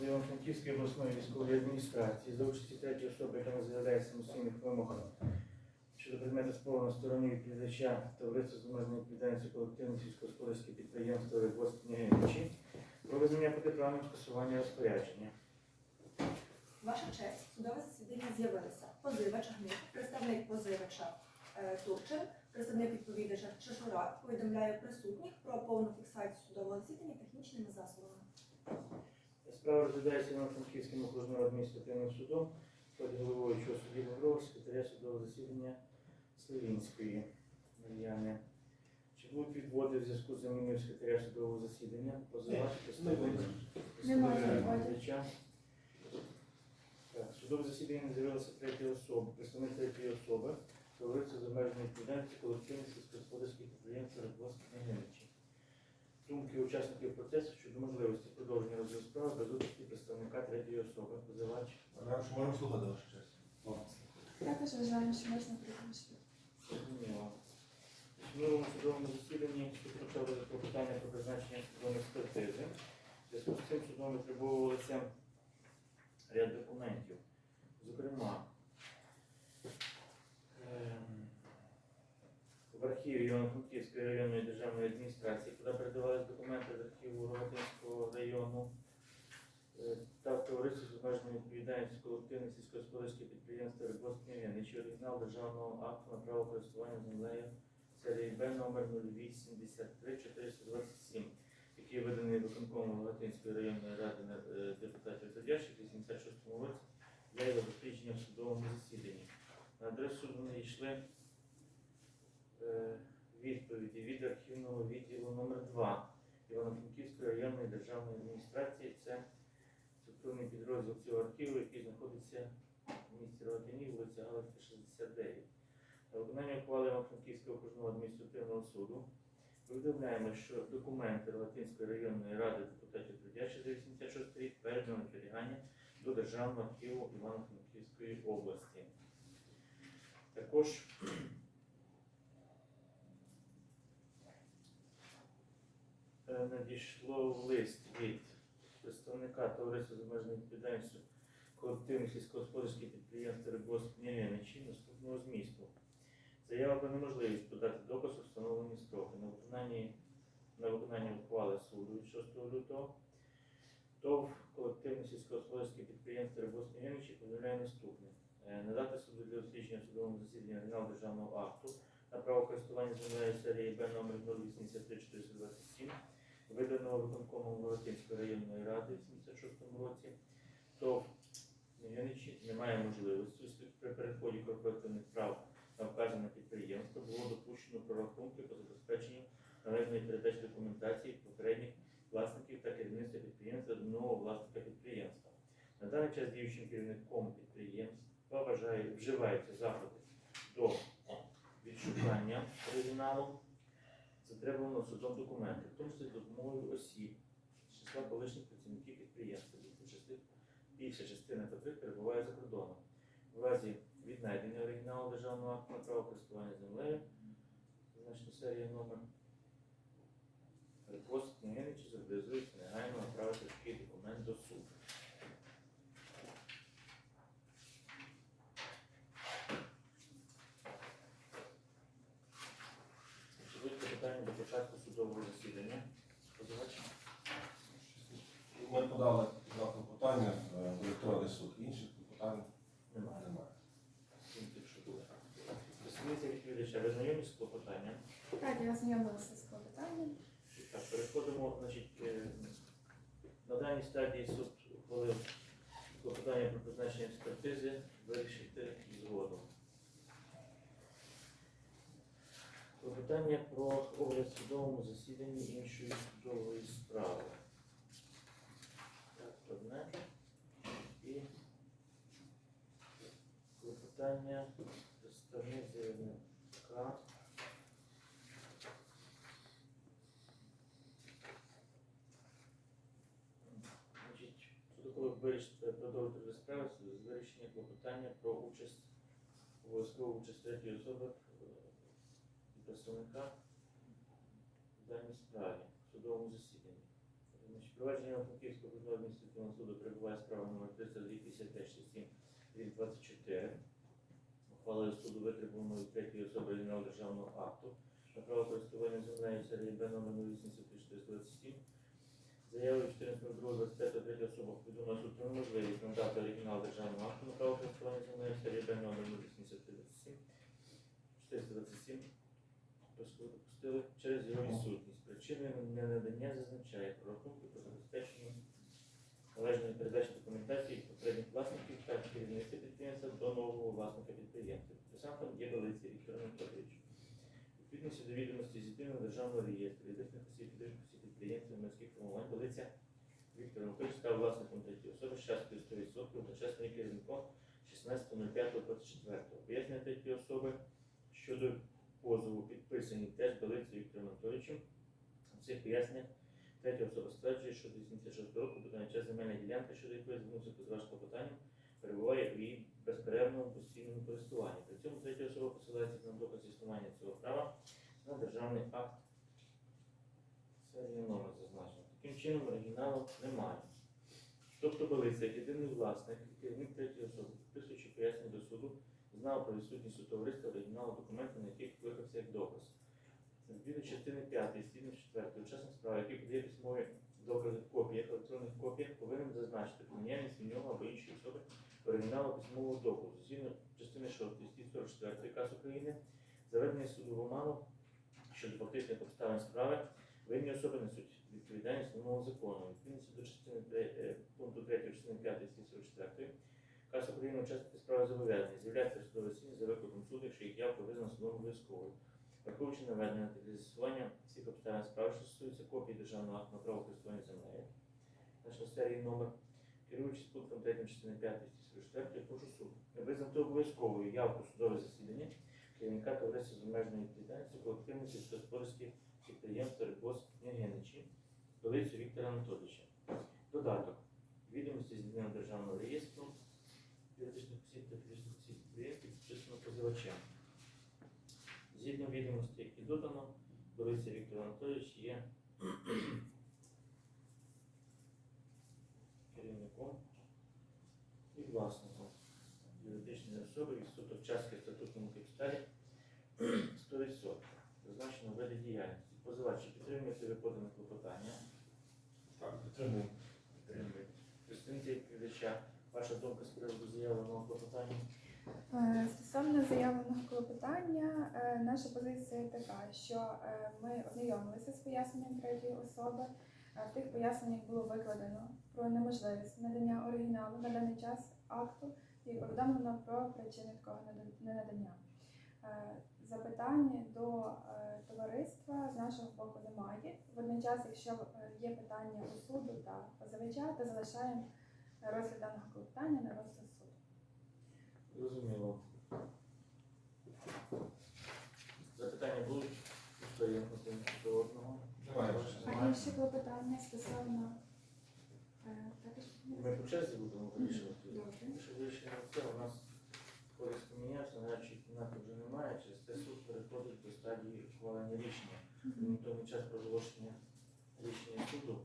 Івано-Франківської обласної військової адміністрації за участі третьої особи, яка не самостійних вимог щодо предмету спору на стороні відповідача товариства з обмеженою відповідальністю колективне сільськогосподарське підприємство «Рибос про визнання протиправним скасування розпорядження. Ваша честь, судове засідання з'явилися позивач Гник, представник позивача е, Турчин, представник відповідача Шашура повідомляє присутніх про повну фіксацію судового засідання технічними засобами. Справа розглядається Івано-Франківським окружним адміністративним судом складі головуючого судді Лаврова, секретаря судового засідання Славінської Мар'яни. Чи будуть відводи в зв'язку з заміною секретаря судового засідання? Позивач, представник відповідача. Судове засідання не з'явилася третя особа, представник третьої особи, товариство з обмеженою відповідальністю колективних сільськогосподарських підприємств «Рибос Княгиничі». Думки учасників процесу щодо можливості продовження розгляду справи без участі представника третьої особи, позивач. Що можемо слухати вашу честь. Також вважаємо, що можна припустити. Зрозуміло. В минулому судовому засіданні суд про питання про призначення судової експертизи. В зв'язку з цим судом витребовувалися ряд документів. Зокрема, в архіві Івано-Франківської районної державної адміністрації, куди передавались документи з архіву Рогатинського району, е, та товариство з обмеженою відповідальністю колективне сільськогосподарське підприємство «Рибос оригінал державного акту на право користування землею серії Б номер 0873 427, який виданий виконкомом Латинської районної ради е, депутатів Тодящих у 86 році для його дослідження в судовому засіданні. На адресу надійшли е, відповіді від архівного відділу номер 2 Івано-Франківської районної державної адміністрації. Це структурний підрозділ цього архіву, який знаходиться в місті Рогатині, вулиця Галицька, 69. На виконання ухвали Івано-Франківського окружного адміністративного суду повідомляємо, що документи Латинської районної ради депутатів Трудящих за 86 рік передано на зберігання до Державного архіву Івано-Франківської області. Також надійшло лист від представника товариства з обмеженою відповідальністю колективних сільськогосподарських підприємств «Рибос Княгиничі» наступного змісту. Заява про неможливість подати доказ у встановлені строки на виконанні, на виконання ухвали суду від 6 лютого. ТОВ колективне сільськогосподарське підприємство «Рибос Княгиничі» повідомляє наступне. Е, Надати суду для дослідження судовому засіданні оригінал державного акту на право користування землею серії Б номер 083427 виданого виконкомом Волотинської районної ради в 76-му році, то Євгеничі немає можливості при переході корпоративних прав на вказане підприємство було допущено прорахунки по забезпеченню належної передачі документації попередніх власників та керівництва підприємства до нового власника підприємства. На даний час діючим керівником підприємства вважає, вживаються заходи до відшукання оригіналу затребуваного судом документи, в тому числі з допомогою осіб числа колишніх працівників підприємства, більша частина, таких перебуває за кордоном. В разі віднайдення оригіналу державного акту на право користування землею, значно серія номер Репост Княгиничі зобов'язується негайно направити такий документ до суду. Чи будуть питання до початку судового засідання? Позивач? Ми подали два клопотання е, в електронний суд. Інших клопотань Немає. Представниця відповідача, ви знайомі з клопотанням? Так, я ознайомилася з клопотанням. Так, переходимо, значить, е, на даній стадії суд ухвалив клопотання про призначення експертизи вирішити згодом. Клопотання про огляд судовому засіданні іншої судової справи. Так, одне. І клопотання заявника. Значить, судовий вирішити продовжити справи з вирішення клопотання про участь обов'язкову участь третьої особи е, представника в даній справі в судовому засіданні. Провадження Франківського окружного адміністративного суду перебуває справа номер 302 від 24. Ухвалою суду витребувано від третьої особи оригінал державного акту на право користування землею серії Б номер 08427. Заявою 14.02.25 третя особа повідомила суд неможливість надати оригінал державного акту на право користування землею серії Б номер 08327. 427 допустили через його відсутність. Причиною ненадання зазначає про рахунки про забезпечення належної передачі документації попередніх власників та керівництва підприємства до нового власника підприємства. Підписантом є Галиці Віктор Анатолійович. Відповідності до відомості з єдиного державного реєстру юридичних осіб фізичних осіб підприємців морських формувань Галиця Віктор Анатолійович став власником третьої особи з часткою 100%, одночасно керівником 16.05.24. Пояснення третьої особи щодо позову підписані теж Галицею Віктором Анатолійовичем. У цих поясненнях третя особа стверджує, що до 86 року буде час земельна ділянка, щодо якої звернувся позивач клопотанням, перебуває у її безперервному постійному користуванні. При цьому третя особа посилається на доказ існування цього права на державний акт. Серія номер зазначено. Таким чином оригіналу немає. Тобто Балиця, як єдиний власник, керівник третьої особи, підписуючи пояснення до суду, знав про відсутність у товариства оригіналу документу, на яких викликався як доказ. Згідно частини 5 стіни 4 учасник справи, який подає письмові докази в копіях, електронних копіях, повинен зазначити про наявність у нього або іншої особи оригіналу письмового доказу. Згідно частини 6 статті 44 КАС України, заведення суду в щодо фактичних обставин справи, винні особи несуть відповідальність вимогу закону. Відповідності до частини тре- е, пункту 3 частини 5 статті 44 КАС України учасники справи зобов'язані з'являтися в судове засідання за викликом суду, якщо їх явка визнана судом обов'язковою. Враховуючи наведення та для з'ясування всіх обставин справи, що стосуються копії державного акту на право користування землею, наша серії номер, керуючись пунктом 3 частини 5 статті 44, прошу суд визнати обов'язковою явку судове засідання керівника товариства з обмеженою відповідальністю колективних сільськогосподарських підприємств «Рибос Княгиничі» Долицю Віктора Анатолійовича. Додаток. Відомості з єдиного державного реєстру юридичних осіб та фізичних осіб підприємств підписано позивачем. Згідно відомостей, які додано, Долиця Віктор Анатолійович є керівником і власником юридичної особи відсоток частки в статутному капіталі 100%. Зазначено в виді діяльності. Позивач, чи підтримуєте ви подане клопотання? Так, підтримую. Підтримуєте. Представники відповідача, ваша думка з приводу заявленого клопотання? Е, Стосовно заявленого клопотання, е, наша позиція така, що е, ми ознайомилися з поясненням третьої особи. Е, В тих поясненнях було викладено про неможливість надання оригіналу на даний час акту і повідомлено про причини такого нада- ненадання. Запитань до товариства з нашого боку немає. Водночас, якщо є питання у суду та позивача, то залишаємо розгляд даного клопотання на розгляд суду. Зрозуміло. Запитання будуть історії до одного. Немає. А є ще клопотання стосовно е, також Ми по черзі будемо вирішувати. Якщо вирішення це, у нас користь помінявся, нарадчої кімнати вже немає, через те суд переходить до стадії ухвалення рішення. Тому час проголошення рішення суду